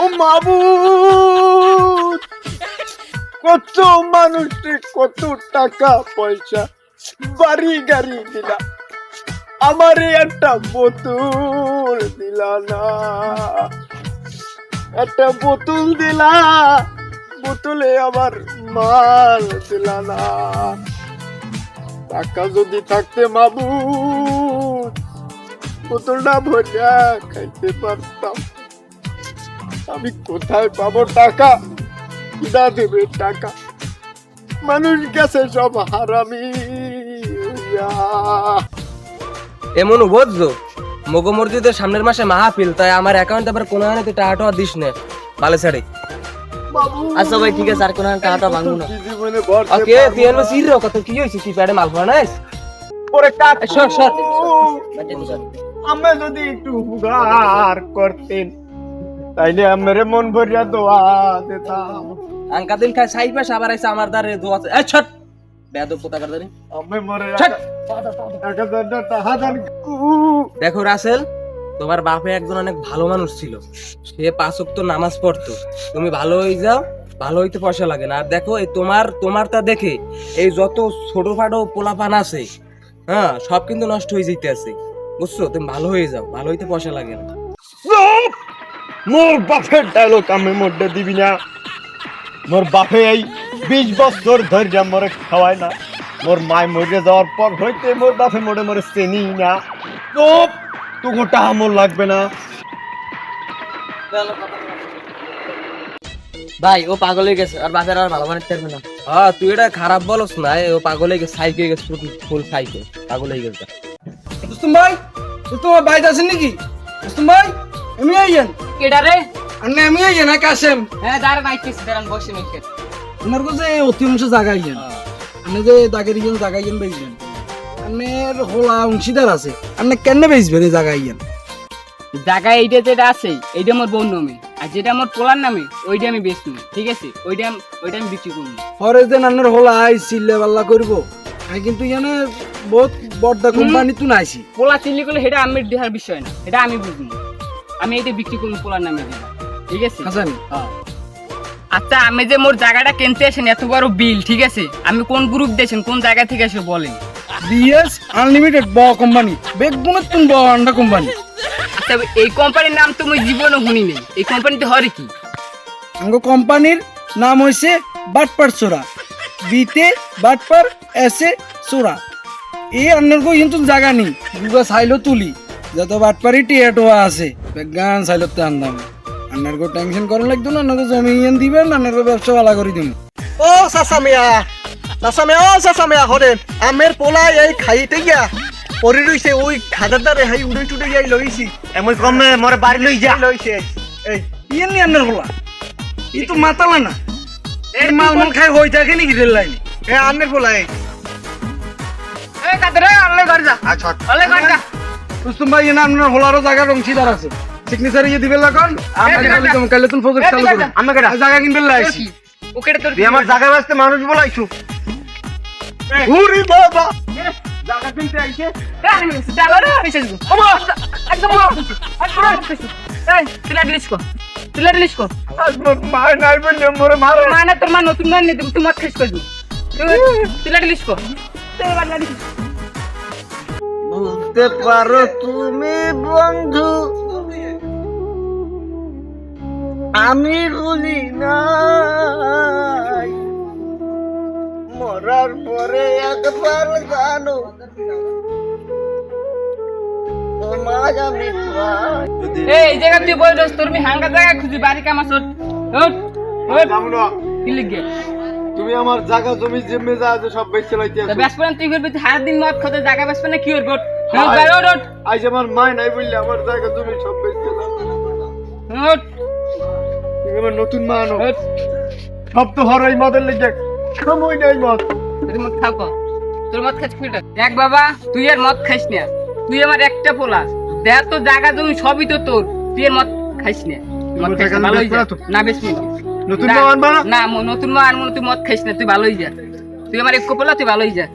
ও মাবুদ, কত মানুষে কত টাকা পয়সা বাড়ি গাড়ি দিলা, আমারে একটা বোতল দিলা না। একটা বোতল দিলা, বোতলে আমার মাল দিলা না। টাকা যদি থাকতে মাবুদ, বোতলটা ভরিয়া খাইতে পারতাম। আমি কোথায় পাবো টাকা? কিনা দেবে টাকা। মানুষ গেছে সব হারামি। এমন বুঝছ মগো মসজিদের সামনের মাসে মাহফিল তাই আমার অ্যাকাউন্টে আবার কোনো হানে তুই টাকা টাকা দিস না। বালে ছাড়ি। আচ্ছা ভাই ঠিক আছে আর কোনো টাকাটা ভাঙবো না। কি জীবনে ভরতে ওকে তুই এনে সির কত কি হয়েছে কি প্যাডে মাল ফানাইস ওরে কাকু, সর, সর। আমি যদি একটু উপকার করতেন তাইলে আমার মন ভরিয়া দোয়া দিতাম। আঙ্কা দিন খাই সাই পাশে আবার আইসা আমার দ্বারে দোয়া এই ছট! বেদ পোতা কর দাঁড়ি আমি মরে কু দেখো রাসেল তোমার বাপে একজন অনেক ভালো মানুষ ছিল। সে পাঁচ ওয়াক্ত নামাজ পড়তো। তুমি ভালো হয়ে যাও ভালো হইতে পয়সা লাগে না। আর দেখো এই তোমার তোমারটা দেখে এই যত ছোট ফাটো পোলাপান আছে হ্যাঁ সব কিন্তু নষ্ট হয়ে যেতে আছে বুঝছ? তুমি ভালো হয়ে যাও ভালো হইতে পয়সা লাগে না! মোর বাপের ডায়লগ আমি মধ্যে দিবি না। মোর বাপে এই বিশ বছর ধৈর্য মরে খাওয়ায় না। মোর মায় মরে যাওয়ার পর হইতে মোর বাপে মরে মরে চেনি না। তোকে টাকা মোর লাগবে না। ভাই ও পাগল হয়ে গেছে আর বাপের আর ভালো বানাতে পারবে না। হ্যাঁ তুই এটা খারাপ বলস না ও পাগল হয়ে গেছে সাইকে গেছে ফুল সাইকে পাগল হয়ে গেছে। ভাই ভাই বাইরে আছেন নাকি? ভাই আমি আইয়েন। কেডা রে? আন্নে আমি আইয়েন না কাশেম হ্যাঁ দাঁড়া নাইতেছি দাঁড়ান বসে নিচ্ছে আপনার কাছে অতি অংশ জায়গা আইয়েন। আপনি যে দাগের ইয়েন জায়গা আইয়েন বেচবেন আপনার হোলা অংশীদার আছে। আপনি কেন বেচবেন এই জায়গা আইয়েন? জায়গা এইটা যেটা আছে এইটা আমার বোন নামে। আর যেটা আমার পোলার নামে ওইটা আমি বেচবো। ঠিক আছে? ওইটা ওইটা আমি বিক্রি করব। পরে যে আপনার হোলা আই চিল্লে পাল্লা করব। আমি কিন্তু এখানে বহুত বড়দা কোম্পানি তো নাইছি। পোলা চিল্লি করলে সেটা আমি দেখার বিষয় না এটা আমি বুঝব। আমি এইটা বিক্রি করব পোলার নামে ঠিক আছে? হাসান। আচ্ছা আমি যে মোর জায়গাটা কিনতে আসেন এত বড় বিল ঠিক আছে? আমি কোন গ্রুপ দিয়েছেন কোন জায়গা থেকে এসে বলেন। বিএস আনলিমিটেড ব কোম্পানি বেগুনের তুন ব আন্ডা কোম্পানি আচ্ছা এই কোম্পানির নাম তুমি জীবনে শুনি নেই। এই কোম্পানিতে হরে কি? আঙ্গ কোম্পানির নাম হইছে বাটপার চোরা। বিতে বাটপার এসে চোরা। এই অন্যর কো কিন্তু জায়গা নেই। দুগা সাইলো তুলি। যত বাটপারি টিয়াটোয়া আছে। গান সাইলো তে আনদাম আন্নার কো টেনশন করা লাগতো না আন্নার জমি ইয়ান দিবেন আন্নার কো ব্যবসা ভালো করে দিবেন ও সাসামিয়া সাসামিয়া ও সাসামিয়া হরেন আমের পোলা এই খাইতে গিয়া পরি রইছে ওই খাদার দ্বারে হাই উড়ে টুটে যাই লইছি। এমন কমে মরে বাড়ি লই যা। লইছে। এই ইয়ান নি আন্নার হলা ই তো মাতালা না এই মাল মাল খাই হই থাকে নাকি রেল লাইনে? এ আমের পোলা এই। এই কাদের আল্লাহ যা। আচ্ছা। আল্লাহ ঘর যা। রুস্তম ভাই এনা আপনার হোলারও জায়গার অংশীদার আছে। সিগনেচার ইয়ে দিবেন লাগন আমি কালে তুমি কালে তুমি প্রজেক্ট চালু করুন আমি কেডা? জায়গা কিনবেন লাইছি তোর তুই আমার জায়গা বাসতে মানুষ বলাইছু উরি বাবা। জায়গা কিনতে আইছে। আজ মোর মায় নাই বললে মোরে মারে। বুঝতে পারো তুমি বন্ধু। আমি বলি না মরার পরে একবার জানো। তোমার আমি এই জায়গা তুই বই তোর হাঙ্গা জায়গা খুঁজি বাড়ি কামা সট ওট ওট কি লিখে? তুমি আমার জায়গা জমি জমে যা আছে সব বেচে লাইতে করেন তুই করবি হার দিন মদ খতে জায়গা কি করবি? আজ আমার নাই বললে আমার জায়গা জমি সব বেচে দাও তুমি আমার নতুন মা আনো। সব তো হরাই মদের লেগে। সময় নেই মদ। তোর মদ খাও তোর মদ খাস কুড়িটা। দেখ বাবা তুই আর মদ খাইস না। তুই আমার একটা পোলা। দেখ তো জায়গা জমি সবই তো তোর। তুই আর মদ খাইস না। মদ না না বেশ নতুন মা আনবা না নতুন মা আর তুই মদ খাইস না তুই ভালোই যা। তুই আমার এক পোলা তুই ভালোই যা।